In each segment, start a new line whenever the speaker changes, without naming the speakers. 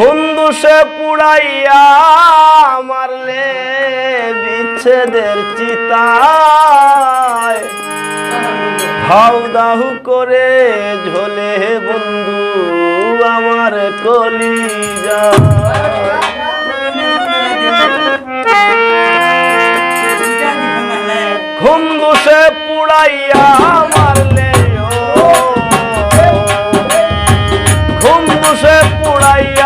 হুন্দুসে পুড়াইয়া মারলে বিচ্ছেদের চিতায়। হাউ দাহু করে ঝোলে বন্ধু আমার কলি হুন্দুসে পুড়াইয়া মারলে, ও। ঘুমসে পুড়াইয়া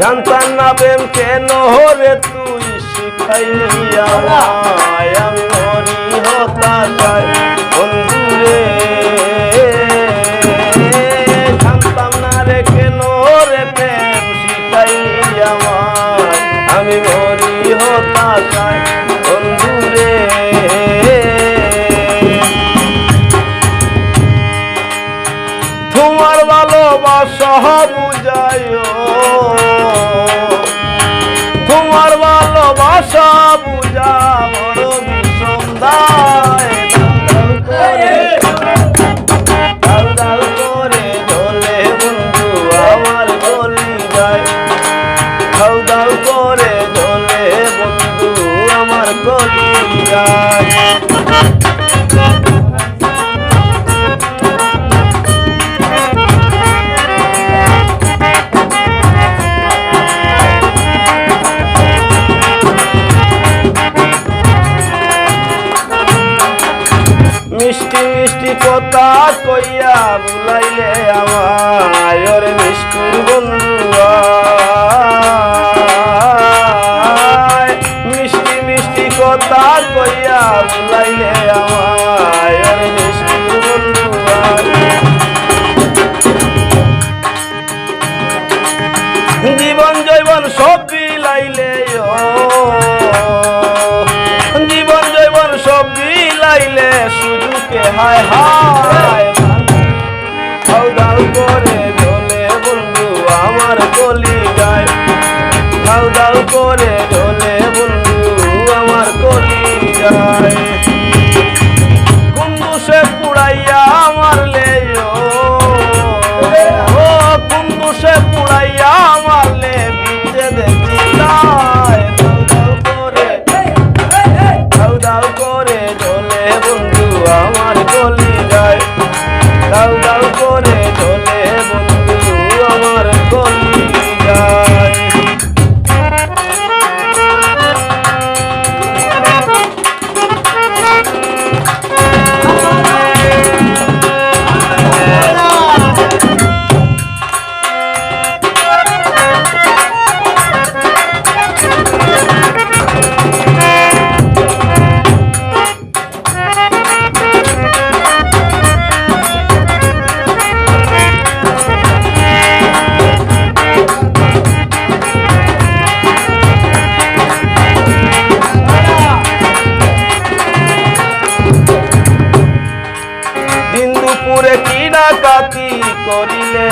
জানতাম না প্রেম কেন রে তুই শিখাইলি আমি মরি হতাশায় হতাশায় বন্ধুরে। তোমার ভালোবাসা বুঝায় তোমার ভালোবাসা বুঝা মিষ্টি মিষ্টি কথা কইয়া বুলাইলে আমায়, ওরে মিষ্টির বন্ধু মিষ্টি মিষ্টি কথা কইয়া বুলাইলে আমায়, ওরে মিষ্টির বন্ধু। জীবন জৈবন সব বিলাইলে জীবন জৈবন সব বিলাইলে সুযোগে হায় হায় দাউ করে ঢোলে বন্ধু আমার কলি গায়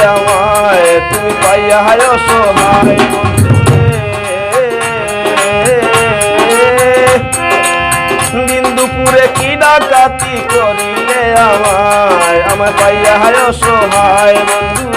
আমায় তুমি পাইয়া হায় সোনায় দিন দুপুরে কি ডাকাতি করিলে আমায়? আমার পাইয়া হায় সোহায় বন্ধুরে